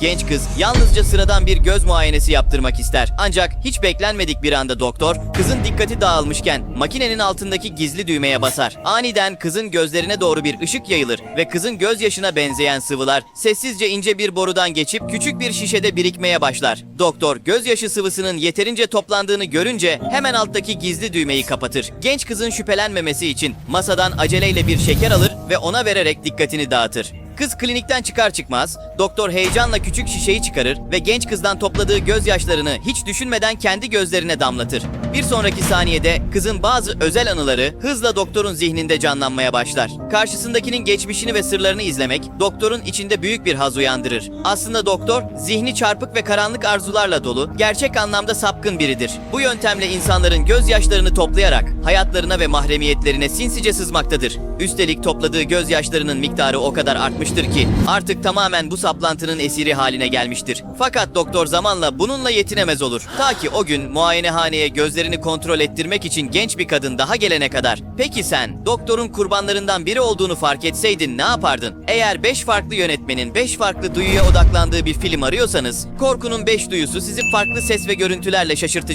Genç kız yalnızca sıradan bir göz muayenesi yaptırmak ister. Ancak hiç beklenmedik bir anda doktor kızın dikkati dağılmışken makinenin altındaki gizli düğmeye basar. Aniden kızın gözlerine doğru bir ışık yayılır ve kızın gözyaşına benzeyen sıvılar sessizce ince bir borudan geçip küçük bir şişede birikmeye başlar. Doktor gözyaşı sıvısının yeterince toplandığını görünce hemen alttaki gizli düğmeyi kapatır. Genç kızın şüphelenmemesi için masadan aceleyle bir şeker alır ve ona vererek dikkatini dağıtır. Kız klinikten çıkar çıkmaz doktor heyecanla küçük şişeyi çıkarır ve genç kızdan topladığı gözyaşlarını hiç düşünmeden kendi gözlerine damlatır. Bir sonraki saniyede kızın bazı özel anıları hızla doktorun zihninde canlanmaya başlar. Karşısındakinin geçmişini ve sırlarını izlemek doktorun içinde büyük bir haz uyandırır. Aslında doktor zihni çarpık ve karanlık arzularla dolu, gerçek anlamda sapkın biridir. Bu yöntemle insanların gözyaşlarını toplayarak hayatlarına ve mahremiyetlerine sinsice sızmaktadır. Üstelik topladığı gözyaşlarının miktarı o kadar artmıştır ki artık tamamen bu saplantının esiri haline gelmiştir. Fakat doktor zamanla bununla yetinemez olur. Ta ki o gün muayenehaneye gözlerini kontrol ettirmek için genç bir kadın daha gelene kadar. Peki sen doktorun kurbanlarından biri olduğunu fark etseydin ne yapardın? Eğer 5 farklı yönetmenin 5 farklı duyuya odaklandığı bir film arıyorsanız, Korkunun 5 duyusu sizi farklı ses ve görüntülerle şaşırtacak.